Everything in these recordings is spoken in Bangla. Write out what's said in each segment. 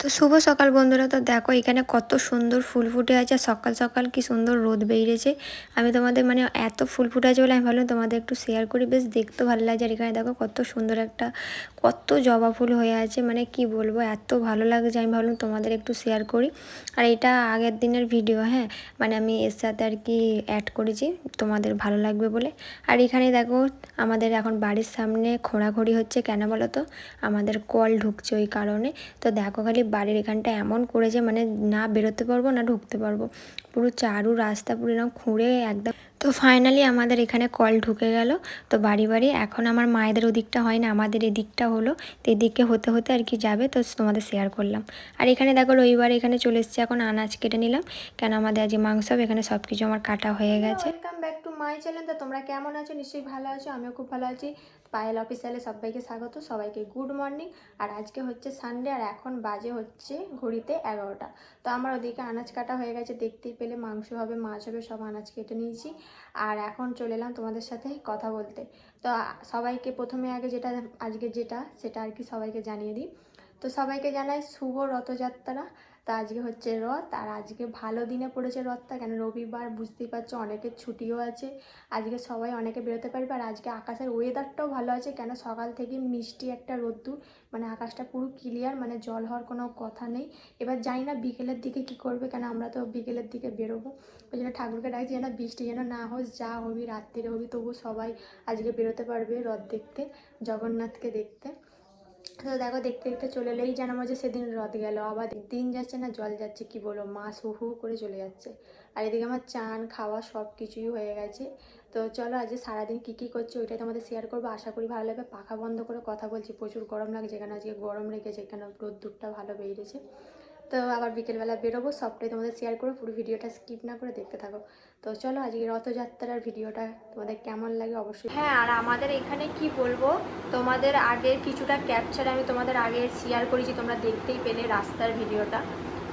তো শুভ সকাল বন্ধুরা। তো দেখো, এখানে কত সুন্দর ফুল ফুটে আছে। সকাল সকাল কি সুন্দর রোদ বেরিয়েছে। আমি তোমাদের মানে এত ফুল ফুটে আছে বলে আমি ভাবলাম তোমাদের একটু শেয়ার করি। বেশ দেখতে ভালো লাগছে। আর এখানে দেখো, কত সুন্দর একটা, কত জবা ফুল হয়ে আছে। মানে কি বলব, এত ভালো লাগছে। আমি ভাবলাম তোমাদের একটু শেয়ার করি। আর এটা আগের দিনের ভিডিও হ্যাঁ? মানে আমি এর সাথে আর কি অ্যাড করেছি। তোমাদের ভালো লাগবে বলে। আর এখানে দেখো, আমাদের এখন বাড়ির সামনে খোঁড়াখড়ি হচ্ছে। কেন বলো তো? আমাদের কল ঢুকছে ওই কারণে। তো দেখো খালি বাড়ির এখানটা এমন করেছে মানে না বেরোতে পারব, না ঢুকতে পারব। পুরো চারু রাস্তা পুরো এরকম খুঁড়ে একদম। তো ফাইনালি আমাদের এখানে কল ঢুকে গেল। তো বাড়ি বাড়ি, এখন আমার মায়েদের ওদিকটা হয় না আমাদের এদিকটা হলো। তো এদিকে হতে হতে আর কি যাবে, তো তোমাদের শেয়ার করলাম। আর এখানে দেখো রবিবার এখানে চলে এসেছে, এখন আনাজ কেটে নিলাম। কেন আমাদের আজকে মাংস এখানে সব কিছু আমার কাটা হয়ে গেছে। Welcome back to my channel তো তোমরা কেমন আছো? নিশ্চয়ই ভালো আছো, আমিও খুব ভালো আছি। পায়েল অফিসিয়ালে সবাইকে স্বাগত, সবাইকে গুড মর্নিং। আর আজকে হচ্ছে সানডে আর এখন বাজে হচ্ছে ঘড়িতে এগারোটা। তো আমার ওদিকে আনাজ কাটা হয়ে গেছে, দেখতেই পেলে মাংস হবে, মাছ হবে, সব আনাজ কেটে নিয়েছি। আর এখন চলে এলাম তোমাদের সাথে কথা বলতে। তো সবাইকে প্রথমে আগে যেটা, আজকে যেটা, সেটা আর কি সবাইকে জানিয়ে দিই। তো সবাইকে জানাই শুভ রথযাত্রা। তা আজকে হচ্ছে রথ, আর আজকে ভালো দিনে পড়েছে রথটা। কেন রবিবার বুঝতেই পারছ অনেকের ছুটিও আছে। আজকে সবাই অনেকে বেরোতে পারবে, আর আজকে আকাশের ওয়েদারটাও ভালো আছে। কেন সকাল থেকে মিষ্টি একটা রোদ্দুর মানে আকাশটা পুরো ক্লিয়ার মানে জল হওয়ার কোনো কথা নেই। এবার জানি না বিকেলের দিকে কি করবে, কেন আমরা তো বিকেলের দিকে বেরোবো। ওই জন্য ঠাকুরকে ডাকছি যেন বৃষ্টি যেন না হোস যা হবি রাত্রিরে হবি তবু সবাই আজকে বেরোতে পারবে রথ দেখতে, জগন্নাথকে দেখতে। তো দেখো দেখতে দেখতে চলে এলেই মনে হচ্ছে সেদিন রথ গেল। আবার দিন যাচ্ছে না, জল যাচ্ছে, কি বলো মাছ হু হু করে চলে যাচ্ছে। আর এদিকে আমার চান, খাওয়া সব কিছুই হয়ে গেছে। তো চলো আজকে সারাদিন কী কী করছি ওইটাই তোমাদের শেয়ার করব। আশা করি ভালো লাগবে। পাখা বন্ধ করে কথা বলছি। প্রচুর গরম লাগছে এখানে। আজকে গরম রেখেছে, এখানে রোদ্দুরটা ভালো বেরিয়েছে। তো আবার বিকেলবেলা বেরোবো, সবটাই তোমাদের শেয়ার করব। পুরো ভিডিওটা স্কিপ না করে দেখতে থাকো। তো চলো আজকে রথযাত্রার ভিডিওটা তোমাদের কেমন লাগে অবশ্যই হ্যাঁ আর আমাদের এখানে কি বলব? তোমাদের আগের কিছুটা ক্যাপচার আমি তোমাদের আগে শেয়ার করেছি, তোমরা দেখতেই পেলে রাস্তার ভিডিওটা।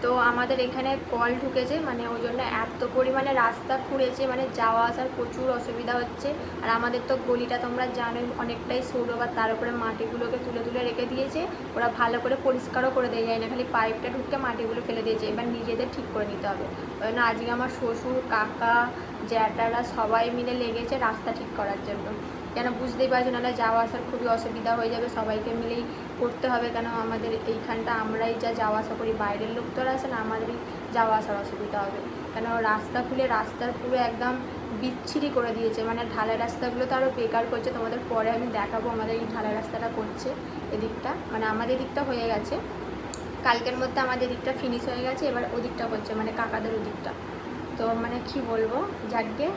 তো আমাদের এখানে কল ঢুকেছে মানে ওই জন্য এত পরিমাণে রাস্তা খুঁড়েছে মানে যাওয়া আসার প্রচুর অসুবিধা হচ্ছে। আর আমাদের তো গলিটা তোমরা জানোই, অনেকটাই সরু, আবার তার উপরে মাটিগুলোকে তুলে তুলে রেখে দিয়েছে। ওরা ভালো করে পরিষ্কারও করে দিয়ে যায় না, খালি পাইপটা ঢুকে মাটিগুলো ফেলে দিয়েছে। এবার নিজেদের ঠিক করে নিতে হবে। ওই জন্য আজকে আমার শ্বশুর, কাকা, জ্যাঠারা সবাই মিলে লেগেছে রাস্তা ঠিক করার জন্য। কেন বুঝতেই পারছ নাহলে যাওয়া আসার খুবই অসুবিধা হয়ে যাবে, সবাইকে মিলেই করতে হবে কেন? আমাদের এইখানটা আমরাই যা যাওয়া আসা করি, বাইরের লোক তো আর আসে না, আমাদেরই যাওয়া আসার অসুবিধা হবে। কেন? রাস্তা খুলে রাস্তার পুরো একদম বিচ্ছিরি করে দিয়েছে মানে ঢালাই রাস্তাগুলো তো আরও বেকার করছে, তোমাদের পরে আমি দেখাবো আমাদের এই ঢালাই রাস্তাটা করছে এদিকটা মানে আমাদের দিকটা হয়ে গেছে। কালকের মধ্যে আমাদের দিকটা ফিনিশ হয়ে গেছে, এবার ওদিকটা করছে মানে কাকাদের ওদিকটা। তো মানে কি বলব, যাকে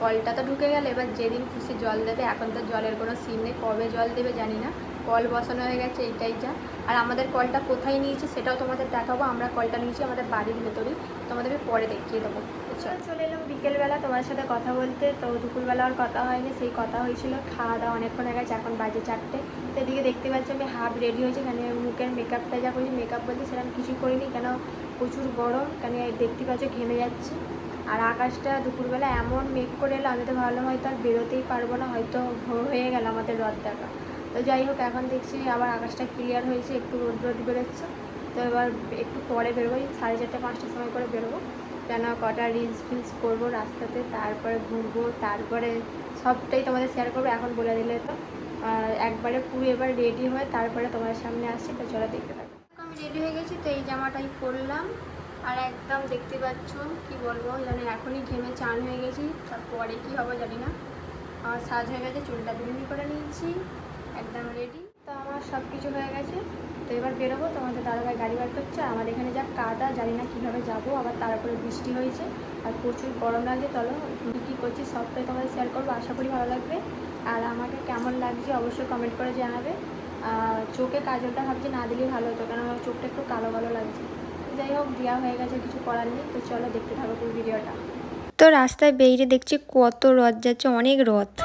কলটা তো ঢুকে গেল, এবার যেদিন খুশি জল দেবে, এখন তো জলের কোনো সিম নেই, কবে জল দেবে জানি না। কল বসানো হয়ে গেছে, এইটাই যা। আর আমাদের কলটা কোথায় নিয়েছি সেটাও তোমাদের দেখাবো, আমরা কলটা নিয়েছি আমাদের বাড়ির ভেতরেই। তোমাদের পরে দেখিয়ে দেবো। চলো। চলে এলাম বিকেলবেলা তোমার সাথে কথা বলতে। তো দুপুরবেলা আর কথা হয়নি, সেই কথা হয়েছিল খাওয়া দাওয়া অনেকক্ষণ হয়ে গেছে, এখন বাজে চারটে। তো এদিকে দেখতে পাচ্ছি আমি হাফ রেডি হয়েছি এখানে মুখের মেকআপটা যা করেছি মেকআপ বলতে সেরকম কিছুই করিনি, কেন প্রচুর গরম, কেন দেখতে পাচ্ছ ঘেমে যাচ্ছি। আর আকাশটা দুপুরবেলা এমন মেঘ করে এলো, আমি তো ভাবলাম হয়তো আর বেরোতেই পারব না, হয়তো হয়ে গেল আমাদের রথ দেখা। তো যাই হোক, এখন দেখছি আবার আকাশটা ক্লিয়ার হয়েছে, একটু রোদ রোদ বেরোচ্ছে। তো এবার একটু পরে বেরোবো সাড়ে চারটে পাঁচটার সময় করে বেরোবো। কেন কটা রিলস ফিলস করব রাস্তাতে, তারপরে ঘুরবো, তারপরে সবটাই তোমাদের শেয়ার করব, এখন বলে দিলে তো। একবারে পুরো এবার রেডি হয়ে তারপরে তোমাদের সামনে আসছি, তো চলো দেখতে থাকো। আমি রেডি হয়ে গেছি, তো এই জামাটাই পরলাম। আর একদম দেখতে পাচ্ছ, কি বলব জানি এখনই ঘেমে চান হয়ে গেছি, তারপরে কি হবে জানি না। আমার সাজ হয়ে গেছে, চুলটা বিনুনি করে নিয়েছি, একদম রেডি তো আমার সব কিছু হয়ে গেছে। তো এবার বেরোবো, তোমাদের দাদাভাই গাড়ি বার করছে আমার এখানে যা কাদা জানি না কীভাবে যাব, আবার তারপরে বৃষ্টি হয়েছে, আর প্রচুর গরম লাগছে, চলো কী কী করছি সবটাই তোমাদের শেয়ার করব, আশা করি ভালো লাগবে। আর আমাকে কেমন লাগছে অবশ্যই কমেন্ট করে জানাবে। চোখে কাজলটা ভাবছি না দিলেই ভালো হতো কেন আমার চোখটা একটু কালো কালো লাগছে। যাই হোক দেওয়া হয়ে গেছে, কিছু করার নেই। তো চলো দেখতে থাকো পুরো ভিডিওটা। তো রাস্তায় বেরিয়ে দেখছি কত রথ যাচ্ছে, অনেক রথ তো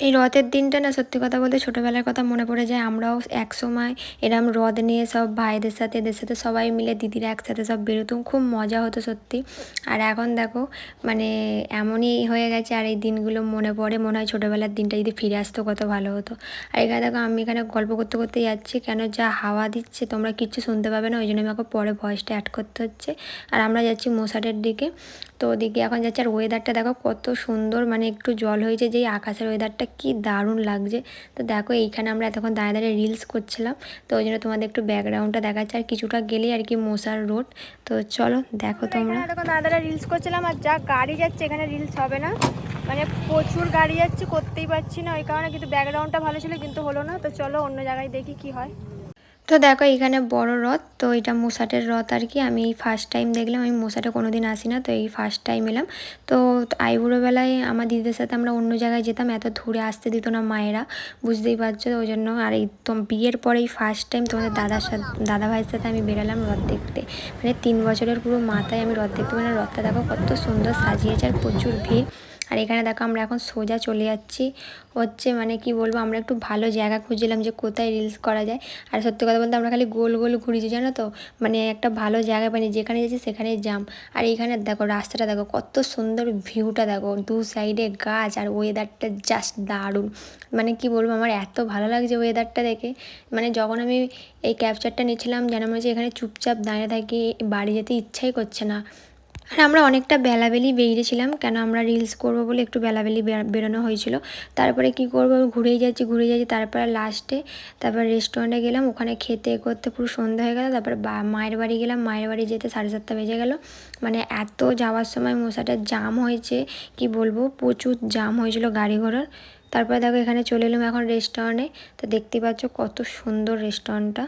এই রথের দিনটা না সত্যি কথা বলতে ছোটোবেলার কথা মনে পড়ে যায়। আমরাও এক সময় এরম রথ নিয়ে সব ভাইদের সাথে, এদের সাথে সবাই মিলে দিদিরা একসাথে সব বেরোতাম। খুব মজা হতো সত্যি। আর এখন দেখো মানে এমনই হয়ে গেছে আর এই দিনগুলো মনে পড়ে। মনে হয় ছোটোবেলার দিনটা যদি ফিরে আসতো কত ভালো হতো। আর এখানে দেখো, আমি এখানে গল্প করতে করতে যাচ্ছি। কেন যা হাওয়া দিচ্ছে, তোমরা কিচ্ছু শুনতে পাবে না। ওই জন্য আমাকে পরে ভয়েসটা অ্যাড করতে হচ্ছে। আর আমরা যাচ্ছি মশাটের দিকে। তো ওদিকে এখন যাচ্ছে। আর ওয়েদারটা দেখো কত সুন্দর মানে একটু জল হয়েছে যেই আকাশের ওয়েদারটা কি দারুণ লাগছে। তো দেখো এইখানে আমরা এতক্ষণ দাঁড়িয়ে দাঁড়িয়ে রিলস করছিলাম। তো ওই জন্য তোমাদের একটু ব্যাকগ্রাউন্ডটা দেখাচ্ছে। আর কিছুটা গেলেই আর কি মশার রোড তো চলো দেখো তোমরা। এতক্ষণ দাঁড়িয়ে দাঁড়িয়ে রিলস করছিলাম আর যা গাড়ি যাচ্ছে এখানে রিলস হবে না। মানে প্রচুর গাড়ি যাচ্ছে করতেই পারছি না। ওই কারণে কিন্তু ব্যাকগ্রাউন্ডটা ভালো ছিল কিন্তু হলো না। তো চলো অন্য জায়গায় দেখি কি হয়। তো দেখো, এখানে বড় রথ, তো এটা মোসাটের রথ আর কি। আমি ফার্স্ট টাইম দেখলাম, আমি মোসাটে কোনো দিন আসি না তো এই ফার্স্ট টাইম এলাম। তো আইবুড়ো বেলায় আমার দিদিদের সাথে আমরা অন্য জায়গায় যেতাম, এত দূরে আসতে দিত না মায়েরা, বুঝতেই পারছ? ওই জন্য আর এই বিয়ের পরেই ফার্স্ট টাইম তোমাদের দাদার সাথে দাদা ভাইয়ের সাথে আমি বেরালাম রথ দেখতে। মানে তিন বছরের পুরো মাথায় আমি রথ দেখতে মানে রথটা দেখো কত সুন্দর সাজিয়েছে আর প্রচুর ভিড়। আর এখানে দেখো আমরা এখন সোজা চলে যাচ্ছি। হচ্ছে মানে কি বলব, আমরা একটু ভালো জায়গা খুঁজছিলাম যে কোথায় রিলস করা যায়। আর সত্যি কথা বলতে আমরা খালি গোল গোল ঘুরেছি, জানো তো? মানে একটা ভালো জায়গা পাইনি, যেখানে যাচ্ছি সেখানে জাম আর এইখানে দেখো রাস্তাটা দেখো, কত সুন্দর ভিউটা দেখো। দু সাইডে গাছ আর ওয়েদারটা জাস্ট দারুণ। মানে কি বলব, আমার এত ভালো লাগছে ওয়েদারটা দেখে। মানে যখন আমি এই ক্যাপচারটা নিয়েছিলাম যেন মনে হচ্ছে এখানে চুপচাপ দাঁড়িয়ে থাকি, বাড়ি যেতে ইচ্ছাই করছে না। আর আমরা অনেকটা বেলাবেলি বেরিয়েছিলাম, কেন আমরা রিলস করব বলে একটু বেলাবেলি বেরোনো হয়েছিল। তারপরে কি করব? ঘুরেই যাচ্ছি ঘুরে যাচ্ছি, তারপরে লাস্টে তারপর রেস্টুরেন্টে গেলাম, ওখানে খেতে করতে পুরো সন্ধ্যা হয়ে গেল, তারপরে মায়ের বাড়ি গেলাম, মায়ের বাড়ি যেতে সাড়ে সাতটা বেজে গেল। মানে এত যাওয়ার সময় মশাটা জাম হয়েছে, কি বলব? প্রচুর জাম হয়েছিল গাড়ি ঘোড়ার। তারপরে দেখো এখানে চলে এলাম এখন রেস্টুরেন্টে তো দেখতে পাচ্ছ কত সুন্দর রেস্টুরেন্টটা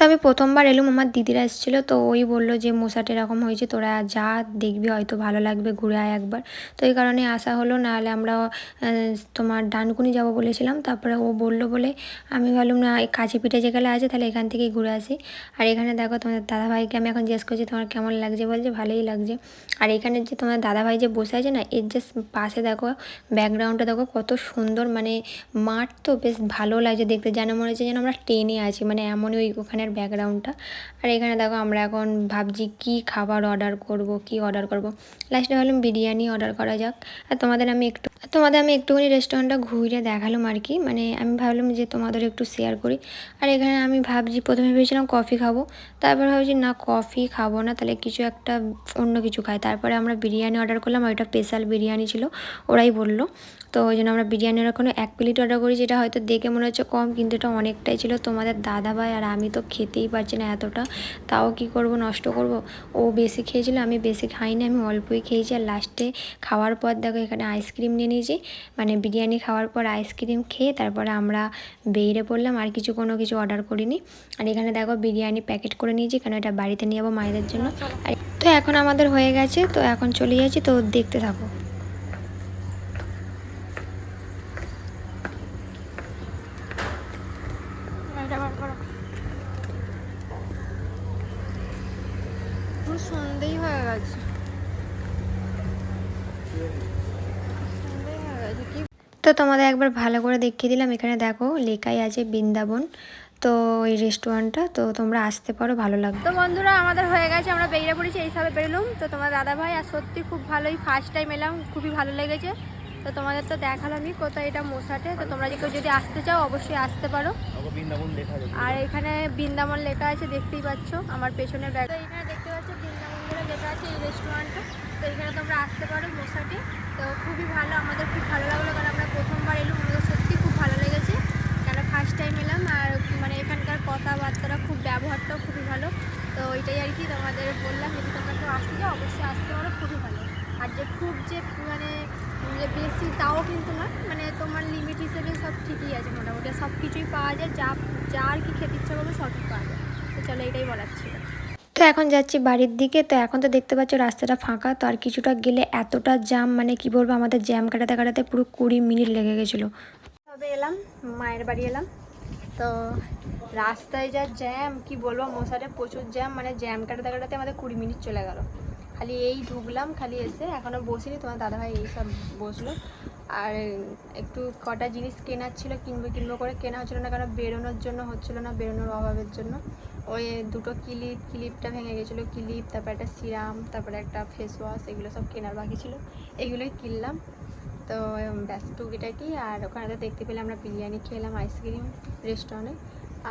তো আমি প্রথমবার এলুম, আমার দিদিরা এসেছিল, তো ওই বলল যে, মশাটা এরকম হয়েছে, তোরা যা দেখবি, হয়তো ভালো লাগবে, ঘুরে আয় একবার। তো এই কারণে আসা হলো, নাহলে আমরা তোমার ডানকুনি যাব বলেছিলাম, তারপরে ও বলল বলে, আমি ভাবলাম, না কাছে পিঠে যেখানে আছে, তাহলে এখান থেকেই ঘুরে আসি। আর এখানে দেখো, তোমাদের দাদাভাইকে আমি এখন জিজ্ঞেস করছি, তোমার কেমন লাগছে? বলছে, ভালোই লাগছে। আর এখানে যে তোমার দাদাভাই যে বসে আছে না, এর যে পাশে দেখো ব্যাকগ্রাউন্ডটা দেখো, কত সুন্দর মানে মাঠ তো বেশ ভালো লাগছে দেখতে, যেন মনে হচ্ছে যেন আমরা ট্রেনে আছি মানে এমনই ওই ওখানের ব্যাকগ্রাউন্ডটা আর এখানে দেখো আমরা এখন ভাবছি কি খাবার অর্ডার করব, কি অর্ডার করব। লাস্টে ভাবলাম বিরিয়ানি অর্ডার করা যাক। আর তোমাদের আমি একটু তোমাদের আমি একটুখানি রেস্টুরেন্টটা ঘুরে দেখালাম আর কি। মানে আমি ভাবলাম যে তোমাদের একটু শেয়ার করি। আর এখানে আমি ভাবছি প্রথমে ভেবেছিলাম কফি খাব। তারপর ভাবছি না কফি খাব না, তাহলে কিছু একটা অন্য কিছু খাই। তারপরে আমরা বিরিয়ানি অর্ডার করলাম, আর ওইটা স্পেশাল বিরিয়ানি ছিল, ওরাই বলল। তো ওই জন্য আমরা বিরিয়ানির ওখানে এক প্লেট অর্ডার করি, যেটা হয়তো দেখে মনে হচ্ছে কম, কিন্তু এটা অনেকটাই ছিল তোমাদের দাদা ভাই আর আমি তো খেতেই পারছি না এতটা। তাও কি করব, নষ্ট করব? ও বেশি খেয়েছিল, আমি বেশি খাইনি, আমি অল্পই খেয়েছি। আর লাস্টে খাওয়ার পর দেখো, এখানে আইসক্রিম নিয়ে নিয়েছি। মানে বিরিয়ানি খাওয়ার পর আইসক্রিম খেয়ে তারপরে আমরা বেরিয়ে পড়লাম, আর কিছু কোনো কিছু অর্ডার করিনি। আর এখানে দেখো, বিরিয়ানি প্যাকেট করে নিয়েছি, কেন এটা বাড়িতে নিয়ে যাব মায়েদের জন্য। আর তো এখন আমাদের হয়ে গেছে, তো এখন চলে যাচ্ছি, তো দেখতে থাকো। হয়ে সন্ধেই হয়ে গেছে তো তোমাদের একবার ভালো করে দেখিয়ে দিলাম। এখানে দেখো লেখাই আছে বৃন্দাবন। তো এই রেস্টুরেন্টটা তো তোমরা আসতে পারো ভালো লাগবে। তো বন্ধুরা আমাদের হয়ে গেছে আমরা বেরিয়ে পড়েছি এইভাবে বেরোলাম। তো তোমার দাদা ভাই আর সত্যি খুব ভালোই ফার্স্ট টাইম এলাম খুবই ভালো লেগেছে। তো তোমাদের তো দেখালামই কোথায় এটা মশাটে। তো তোমরা যে কেউ যদি আসতে চাও অবশ্যই আসতে পারো। আর এখানে বৃন্দাবন লেখা আছে দেখতেই পাচ্ছ আমার পেছনে ব্যাগ তো এখানে দেখতে পাচ্ছ বৃন্দাবন বলে রেস্টুরেন্টটা তো এখানে তোমরা আসতে পারো মশাটে। তো খুবই ভালো, আমাদের খুব ভালো লাগল কারণ আমরা প্রথমবার এলাম। আমাদের সত্যি খুব ভালো লেগেছে। কেন ফার্স্ট টাইম এলাম আর মানে এখানকার কথাবার্তারা খুব ব্যবহারটাও খুবই ভালো। তো ওইটাই আর কি তোমাদের বললাম, যদি তোমরা কেউ আসতে চাও, অবশ্যই আসতে পারো, খুবই ভালো। আর যে খুব যে মানে যে বেশি তাও কিন্তু না মানে তোমার লিমিট হিসেবে সব ঠিকই আছে মোটামুটি। সব কিছুই পাওয়া যায়, যা যা আর কি খেতে ইচ্ছা করবে সবই পাওয়া যায়। তো চলো এটাই বলার ছিল। তো এখন যাচ্ছি বাড়ির দিকে, তো এখন তো দেখতে পাচ্ছ রাস্তাটা ফাঁকা, তো আর কিছুটা গেলে এতটা জ্যাম মানে কি বলব, আমাদের জ্যাম কাটাতে কাটাতে পুরো কুড়ি মিনিট লেগে গেছিল। তবে এলাম, মায়ের বাড়ি এলাম, তো রাস্তায় যা জ্যাম, কি বলব, মশারে প্রচুর জ্যাম মানে জ্যাম কাটাতে কাটাতে আমাদের কুড়ি মিনিট চলে গেল। খালি এই ঢুকলাম, খালি এসে এখনও বসিনি, তোমার দাদাভাই এইসব বসল আর একটু কটা জিনিস কেনার ছিল, কিনবো কিনবো করে কেনা হচ্ছিল না, কারণ বেরোনোর জন্য হচ্ছিল না, বেরোনোর অভাবের জন্য। ওই দুটো ক্লিপ, ক্লিপটা ভেঙে গেছিল, ক্লিপ, তারপর একটা সিরাম, তারপরে একটা ফেস ওয়াশ এগুলো সব কেনার বাকি ছিল। এগুলোই কিনলাম। তো ব্যাস, টুকিটাকি। আর ওখানে তো দেখতে পেলে আমরা বিরিয়ানি খেলাম আইসক্রিম রেস্টুরেন্টে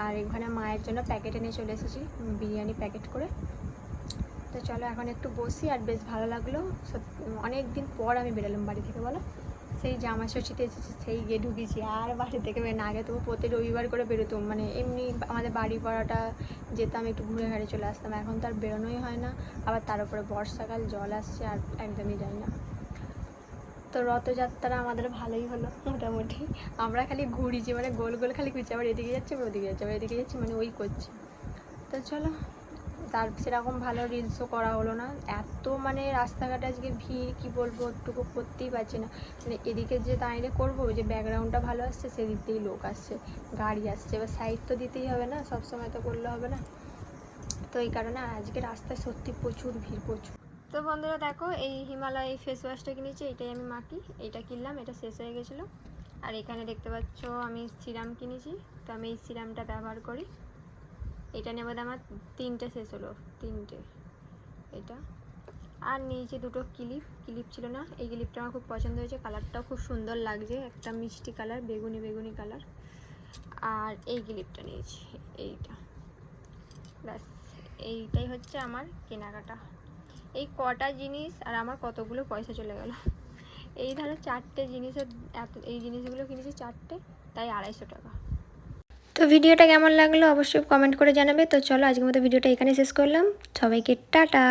আর এখানে মায়ের জন্য প্যাকেট এনে চলে এসেছি, বিরিয়ানি প্যাকেট করে। তো চলো এখন একটু বসি, আর বেশ ভালো লাগল। অনেক দিন পর আমি বেরোলাম বাড়ি থেকে, বলো? সেই জামা ষষ্ঠীতে এসেছি, সেই গিয়ে ঢুকেছি। আর বাড়ি থেকে বের না আগে তবু প্রতি রবিবার করে বেরোতাম। মানে এমনি আমাদের বাড়ি পড়াটা যেতাম, একটু ঘুরে ঘাড়ে চলে আসতাম। এখন তো আর বেরোনোই হয় না। আবার তার উপরে বর্ষাকাল, জল আসছে আর একদমই যাই না। তো রথযাত্রা আমাদের ভালোই হলো, মোটামুটি। আমরা খালি ঘুরিছি মানে গোল গোল খালি ঘুরছি। আবার এদিকে যাচ্ছে, আবার ওদিকে যাচ্ছে, আবার এদিকে যাচ্ছে মানে ওই করছি। তো চলো। তার সেরকম ভালো রিলসও করা হলো না। এত মানে রাস্তাঘাটে আজকে ভিড়, কি বলব একটুকু করতেই পারছি না। মানে এদিকে যে দাঁড়িয়ে করব যে ব্যাকগ্রাউন্ডটা ভালো আসছে, সেদিক দিয়েই লোক আসছে, গাড়ি আসছে। এবার সাইড তো দিতেই হবে না, সব সময় তো করলে হবে না। তো এই কারণে আজকে রাস্তায় সত্যি প্রচুর ভিড়, প্রচুর। তো বন্ধুরা দেখো, এই হিমালয় এই ফেস ওয়াশটা কিনেছি, এটাই আমি মাখি, এটা কিনলাম, এটা শেষ হয়ে গেছিল। আর এখানে দেখতে পাচ্ছ, আমি সিরাম কিনেছি, তো আমি এই সিরামটা ব্যবহার করি। এটা নেবার আমার তিনটে শেষ হলো, তিনটে। এটা। আর নিয়েছি দুটো ক্লিপ ক্লিপ ছিল না। এই ক্লিপটা আমার খুব পছন্দ হয়েছে, কালারটাও খুব সুন্দর লাগছে, একটা মিষ্টি কালার, বেগুনি বেগুনি কালার। আর এই ক্লিপটা নিয়েছি, এইটা। ব্যাস, এইটাই হচ্ছে আমার কেনাকাটা। এই কটা জিনিস আর আমার কতগুলো পয়সা চলে গেল। এই ধরো চারটে জিনিসের এত, এই জিনিসগুলো কিনেছি চারটে, তাই আড়াইশো টাকা। তো ভিডিওটা কেমন লাগল অবশ্যই কমেন্ট করে জানাবে। তো চলো আজকের মতো ভিডিওটা এখানে শেষ করলাম। সবাইকে টাটা।